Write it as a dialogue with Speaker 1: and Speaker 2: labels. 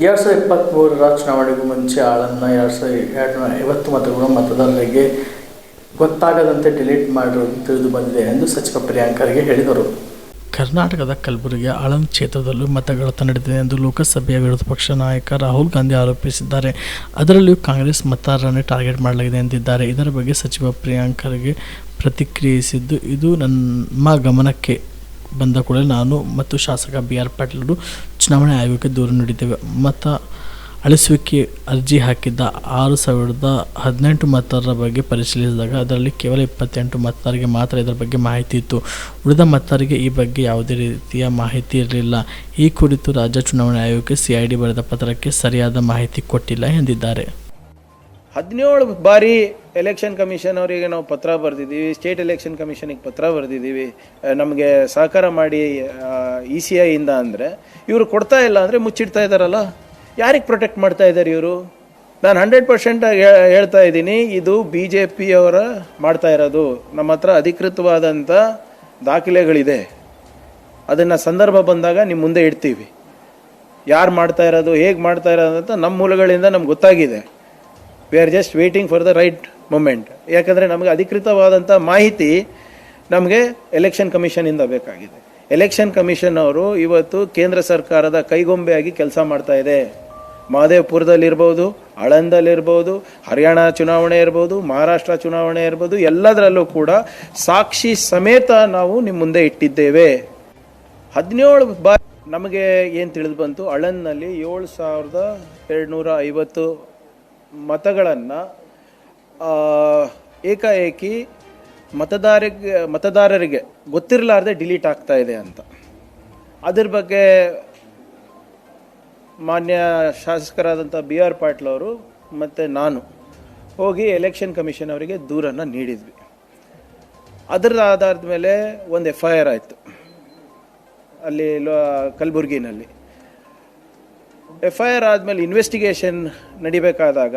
Speaker 1: ಎರಡು ಸಾವಿರದ ಇಪ್ಪತ್ತ್ಮೂರರ ಚುನಾವಣೆಗೂ ಮುಂಚೆ ಆಳನ್ನು ಎರಡು ಸಾವಿರದ ಎರಡು ಐವತ್ತು ಮತಗಳು ಮತದಾರರಿಗೆ ಗೊತ್ತಾಗದಂತೆ ಡಿಲೀಟ್ ಮಾಡಿರುವುದು ತಿಳಿದು ಬಂದಿದೆ ಎಂದು ಸಚಿವ ಪ್ರಿಯಾಂಕರ್ಗೆ ಹೇಳಿದರು. ಕರ್ನಾಟಕದ ಕಲಬುರಗಿಯ ಆಳಂದ್ ಕ್ಷೇತ್ರದಲ್ಲೂ ಮತಗಳತ ನಡೆದಿದೆ ಎಂದು ಲೋಕಸಭೆಯ ವಿರೋಧ ಪಕ್ಷ ನಾಯಕ ರಾಹುಲ್ ಗಾಂಧಿ ಆರೋಪಿಸಿದ್ದಾರೆ. ಅದರಲ್ಲಿಯೂ ಕಾಂಗ್ರೆಸ್ ಮತದಾರರನ್ನೇ ಟಾರ್ಗೆಟ್ ಮಾಡಲಾಗಿದೆ ಎಂದಿದ್ದಾರೆ. ಇದರ ಬಗ್ಗೆ ಸಚಿವ ಪ್ರಿಯಾಂಕರ್ಗೆ ಪ್ರತಿಕ್ರಿಯಿಸಿದ್ದು, ಇದು ನಮ್ಮ ಗಮನಕ್ಕೆ ಬಂದ ಕೂಡಲೇ ನಾನು ಮತ್ತು ಶಾಸಕ ಬಿ ಆರ್ ಪಾಟೀಲರು ಚುನಾವಣಾ ಆಯೋಗಕ್ಕೆ ದೂರು ನೀಡಿದ್ದೇವೆ. ಮತ ಅಳಿಸುವಿಕೆ ಅರ್ಜಿ ಹಾಕಿದ್ದ ಆರು ಸಾವಿರದ ಹದಿನೆಂಟು ಮತದಾರರ ಬಗ್ಗೆ ಪರಿಶೀಲಿಸಿದಾಗ ಅದರಲ್ಲಿ ಕೇವಲ ಇಪ್ಪತ್ತೆಂಟು ಮತದಾರರಿಗೆ ಮಾತ್ರ ಇದರ ಬಗ್ಗೆ ಮಾಹಿತಿ ಇತ್ತು. ಉಳಿದ ಮತದಾರರಿಗೆ ಈ ಬಗ್ಗೆ ಯಾವುದೇ ರೀತಿಯ ಮಾಹಿತಿ ಇರಲಿಲ್ಲ. ಈ ಕುರಿತು ರಾಜ್ಯ ಚುನಾವಣಾ ಆಯೋಗಕ್ಕೆ ಸಿಐಡಿ ಬರೆದ ಪತ್ರಕ್ಕೆ ಸರಿಯಾದ ಮಾಹಿತಿ ಕೊಟ್ಟಿಲ್ಲ ಎಂದಿದ್ದಾರೆ.
Speaker 2: ಹದಿನೇಳು ಬಾರಿ ಎಲೆಕ್ಷನ್ ಕಮಿಷನ್ ಅವರಿಗೆ ನಾವು ಪತ್ರ ಬರೆದಿದ್ದೀವಿ. ಸ್ಟೇಟ್ ಎಲೆಕ್ಷನ್ ಕಮಿಷನಿಗೆ ಪತ್ರ ಬರೆದಿದ್ದೀವಿ. ನಮಗೆ ಸಹಕಾರ ಮಾಡಿ ಇ ಸಿ ಐಯಿಂದ ಅಂದರೆ ಇವರು ಕೊಡ್ತಾ ಇಲ್ಲ ಅಂದರೆ ಮುಚ್ಚಿಡ್ತಾ ಇದ್ದಾರಲ್ಲ. ಯಾರಿಗೆ ಪ್ರೊಟೆಕ್ಟ್ ಮಾಡ್ತಾ ಇದ್ದಾರೆ ಇವರು? ನಾನು ಹಂಡ್ರೆಡ್ ಪರ್ಸೆಂಟ್ ಹೇಳ್ತಾ ಇದ್ದೀನಿ. ಇದು ಬಿ ಜೆ ಪಿಯವರ ಮಾಡ್ತಾ ಇರೋದು. ನಮ್ಮ ಹತ್ರ ಅಧಿಕೃತವಾದಂಥ ದಾಖಲೆಗಳಿದೆ. ಅದನ್ನು ಸಂದರ್ಭ ಬಂದಾಗ ನಿಮ್ಮ ಮುಂದೆ ಇಡ್ತೀವಿ. ಯಾರು ಮಾಡ್ತಾ ಇರೋದು, ಹೇಗೆ ಮಾಡ್ತಾ ಇರೋದು ಅಂತ ನಮ್ಮ ಮೂಲಗಳಿಂದ ನಮ್ಗೆ ಗೊತ್ತಾಗಿದೆ. We are just waiting for the right moment ಯಾಕಂದರೆ ನಮಗೆ ಅಧಿಕೃತವಾದಂಥ ಮಾಹಿತಿ ನಮಗೆ ಎಲೆಕ್ಷನ್ ಕಮಿಷನಿಂದ ಬೇಕಾಗಿದೆ. ಎಲೆಕ್ಷನ್ ಕಮಿಷನ್ ಅವರು ಇವತ್ತು ಕೇಂದ್ರ ಸರ್ಕಾರದ ಕೈಗೊಂಬೆಯಾಗಿ ಕೆಲಸ ಮಾಡ್ತಾ ಇದೆ. ಮಹದೇವ್ಪುರದಲ್ಲಿರ್ಬೋದು ಆಳಂದಲ್ಲಿರ್ಬೋದು ಹರಿಯಾಣ ಚುನಾವಣೆ ಇರ್ಬೋದು, ಮಹಾರಾಷ್ಟ್ರ ಚುನಾವಣೆ ಇರ್ಬೋದು, ಎಲ್ಲದರಲ್ಲೂ ಕೂಡ ಸಾಕ್ಷಿ ಸಮೇತ ನಾವು ನಿಮ್ಮ ಮುಂದೆ ಇಟ್ಟಿದ್ದೇವೆ. ಹದಿನೇಳು ಬಾರಿ ನಮಗೆ ಏನು ತಿಳಿದು ಬಂತು? ಅಳನ್ನಲ್ಲಿ ಏಳು ಸಾವಿರದ ಎರಡುನೂರ ಐವತ್ತು ಮತಗಳನ್ನು ಏಕಾಏಕಿ ಮತದಾರಿಗೆ, ಮತದಾರರಿಗೆ ಗೊತ್ತಿರಲಾರ್ದೆ ಡಿಲೀಟ್ ಆಗ್ತಾ ಇದೆ ಅಂತ. ಅದ್ರ ಬಗ್ಗೆ ಮಾನ್ಯ ಶಾಸಕರಾದಂಥ ಬಿ ಆರ್ ಪಾಟೀಲ್ ಅವರು ಮತ್ತು ನಾನು ಹೋಗಿ ಎಲೆಕ್ಷನ್ ಕಮಿಷನ್ ಅವರಿಗೆ ದೂರನ್ನು ನೀಡಿದ್ವಿ. ಅದರ ಆಧಾರದ ಮೇಲೆ ಒಂದು ಎಫ್ ಐ ಆರ್ ಆಯಿತು. ಅಲ್ಲಿ ಕಲಬುರ್ಗಿನಲ್ಲಿ. ಎಫ್ ಐ ಆರ್ ಆದಮೇಲೆ ಇನ್ವೆಸ್ಟಿಗೇಷನ್ ನಡಿಬೇಕಾದಾಗ